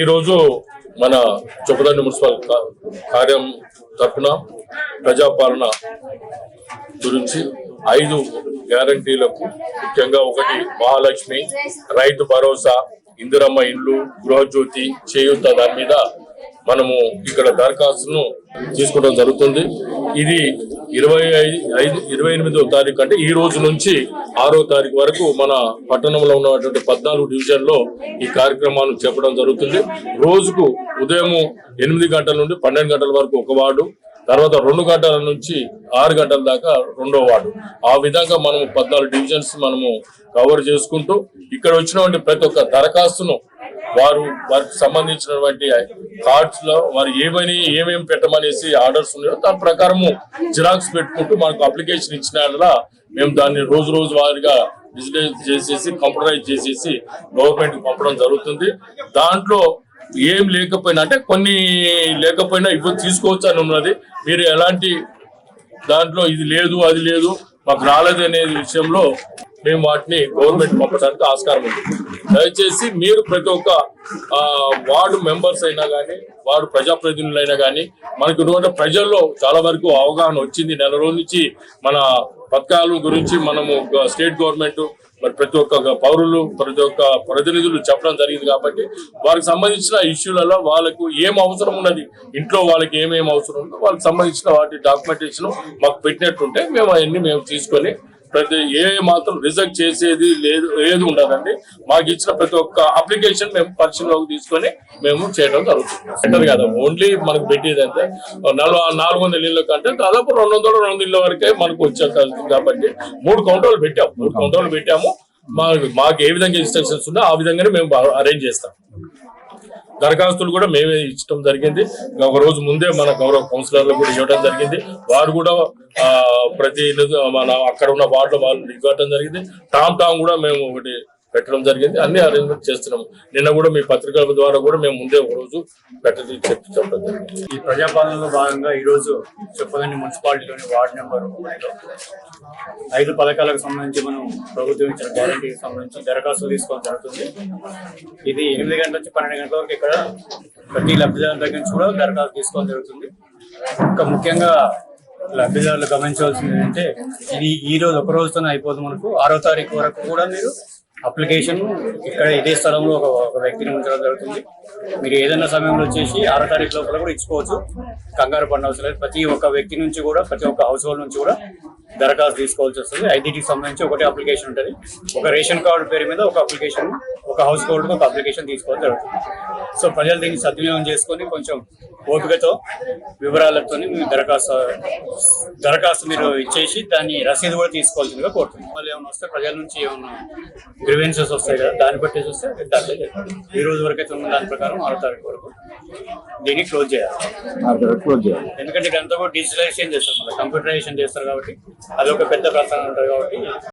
ఈరోజు మన చొప్పదండి మున్సిపల్ కార్యం తరఫున ప్రజాపాలన గురించి ఐదు గ్యారంటీలకు ముఖ్యంగా ఒకటి మహాలక్ష్మి రైతు భరోసా ఇందిరమ్మ ఇండ్లు గృహజ్యోతి చేయూత దాని మీద మనము ఇక్కడ దరఖాస్తును తీసుకోవడం జరుగుతుంది. ఇది ఇరవై ఐదు ఇరవై ఎనిమిదో తారీఖు అంటే ఈ రోజు నుంచి ఆరో తారీఖు వరకు మన పట్టణంలో ఉన్నటువంటి పద్నాలుగు డివిజన్లో ఈ కార్యక్రమాలు చెప్పడం జరుగుతుంది. రోజుకు ఉదయం ఎనిమిది గంటల నుండి పన్నెండు గంటల వరకు ఒక వార్డు తర్వాత రెండు గంటల నుంచి ఆరు గంటల దాకా రెండో వార్డు. ఆ విధంగా మనము పద్నాలుగు డివిజన్స్ మనము కవర్ చేసుకుంటూ ఇక్కడ వచ్చినటువంటి ప్రతి ఒక్క దరఖాస్తును వారు వారికి సంబంధించినటువంటి కార్డ్స్లో వారు ఏమని ఏమేమి పెట్టమనేసి ఆర్డర్స్ ఉన్నాయో దాని ప్రకారము జిరాక్స్ పెట్టుకుంటూ మనకు అప్లికేషన్ ఇచ్చిన మేము దాన్ని రోజు రోజు వారిగా డిజిటైజ్ చేసేసి కంప్యూటరైజ్ చేసేసి గవర్నమెంట్ పంపడం జరుగుతుంది. దాంట్లో ఏం లేకపోయినా అంటే కొన్ని లేకపోయినా ఇవ్వ తీసుకోవచ్చు అని ఉన్నది. మీరు ఎలాంటి దాంట్లో ఇది లేదు అది లేదు మాకు రాలేదు అనే విషయంలో మేము వాటిని గవర్నమెంట్ పంపడానికి ఆస్కారం ఉంది. దయచేసి మీరు ప్రతి ఒక్క వార్డు మెంబర్స్ అయినా కానీ వార్డు ప్రజాప్రతినిధులైనా కానీ మనకు ఇటువంటి ప్రజల్లో చాలా వరకు అవగాహన వచ్చింది. నెల రోజుల నుంచి మన పథకాల గురించి మనము స్టేట్ గవర్నమెంట్ మరి ప్రతి ఒక్క పౌరులు ప్రతి ఒక్క ప్రతినిధులు చెప్పడం జరిగింది కాబట్టి వారికి సంబంధించిన ఇష్యూలలో వాళ్ళకు ఏం అవసరం ఉన్నది ఇంట్లో వాళ్ళకి ఏమేమి అవసరం ఉందో వాళ్ళకి సంబంధించిన వాటి డాక్యుమెంటేషన్ మాకు పెట్టినట్టుంటే మేము అవన్నీ మేము తీసుకొని ప్రతి ఏ మాత్రం రిజెక్ట్ చేసేది లేదు ఏది ఉండదండి. మాకు ఇచ్చిన ప్రతి ఒక్క అప్లికేషన్ మేము పరిశీలనలోకి తీసుకొని మేము చేయడం జరుగుతుంది. బెటర్ కదా ఓన్లీ మనకు పెట్టేది అంటే నలభై నాలుగు వందల ఇళ్ళ కంటే దాదాపు రెండు వందల రెండు వందల ఇళ్ళ వరకే మనకు వచ్చాక కాబట్టి మూడు కౌంటర్లు పెట్టాము. మూడు కౌంటర్లు పెట్టాము. మాకు మాకు ఏ విధంగా ఇన్స్ట్రక్షన్స్ ఉన్నా ఆ విధంగానే మేము అరేంజ్ చేస్తాం. దరఖాస్తులు కూడా మేమే ఇచ్చడం జరిగింది. ఒక రోజు ముందే మన గౌరవ కౌన్సిలర్లు కూడా ఇవ్వడం జరిగింది. వారు కూడా ఆ, ప్రతి మన అక్కడ ఉన్న వార్డులో వాళ్ళు ఇవ్వడం జరిగింది. టామ్ టామ్ కూడా మేము ఒకటి పెట్టడం జరిగింది. అన్ని అరేంజ్మెంట్ చేస్తున్నాము. నిన్న కూడా మీ పత్రికల ద్వారా కూడా మేము ముందే ఒక రోజు పెట్టడం చెప్పి చెప్పడం జరిగింది. ఈ ప్రజాపాలనలో భాగంగా ఈ రోజు చెప్పదండి మున్సిపాలిటీలోని వార్డు నెంబర్ ఐదు పథకాలకు సంబంధించి మనం ప్రభుత్వం ఇచ్చిన గ్యారంటీకి సంబంధించి దరఖాస్తు తీసుకోవడం జరుగుతుంది. ఇది ఎనిమిది గంటల నుంచి పన్నెండు గంటల వరకు ఇక్కడ ప్రతి లబ్ధిదారుల దగ్గర నుంచి కూడా దరఖాస్తు తీసుకోవడం జరుగుతుంది. ఇంకా ముఖ్యంగా లబ్ధిదారులు గమనించవలసింది ఏంటంటే ఇది ఈ రోజు ఒక రోజుతోనే అయిపోదు మనకు. ఆరో తారీఖు వరకు కూడా మీరు అప్లికేషన్ ఇక్కడ ఇదే స్థలంలో ఒక ఒక వ్యక్తిని ఉంచడం జరుగుతుంది. మీరు ఏదైనా సమయంలో వచ్చేసి ఆరో తారీఖు లోపల కూడా ఇచ్చుకోవచ్చు. కంగారు పడిన అవసరం లేదు. ప్రతి ఒక్క వ్యక్తి నుంచి కూడా ప్రతి ఒక్క హౌస్ హోల్డ్ నుంచి కూడా దరఖాస్తు తీసుకోవాల్సి వస్తుంది. ఐడెంటిటీకి సంబంధించి ఒకటే అప్లికేషన్ ఉంటుంది. ఒక రేషన్ కార్డు పేరు మీద ఒక అప్లికేషన్ ఒక హౌస్ హోల్డ్కి ఒక అప్లికేషన్ తీసుకోవడం జరుగుతుంది. సో ప్రజలు దీన్ని సద్వినియోగం చేసుకొని కొంచెం ఓపికతో వివరాలతో మీరు దరఖాస్తు దరఖాస్తు మీరు ఇచ్చేసి దాన్ని రసీదు కూడా తీసుకోవాల్సిందిగా కోరుతున్నాం. మళ్ళీ ఏమైనా వస్తే ప్రజల నుంచి ఏమైనా గ్రివెన్సెస్ వస్తాయి కదా దాన్ని బట్టి చూస్తే దాంట్లో ఈ రోజు వరకు అయితే ఉన్న దాని ప్రకారం ఆరో తారీఖు వరకు దీన్ని క్లోజ్ చేయాలి. క్లోజ్ చేయాలి. ఎందుకంటే ఇదంతా కూడా డిజిటలైజేషన్ చేస్తారు కంప్యూటరైజేషన్ చేస్తారు కాబట్టి అది ఒక పెద్ద ప్రస్థానం ఉంటుంది కాబట్టి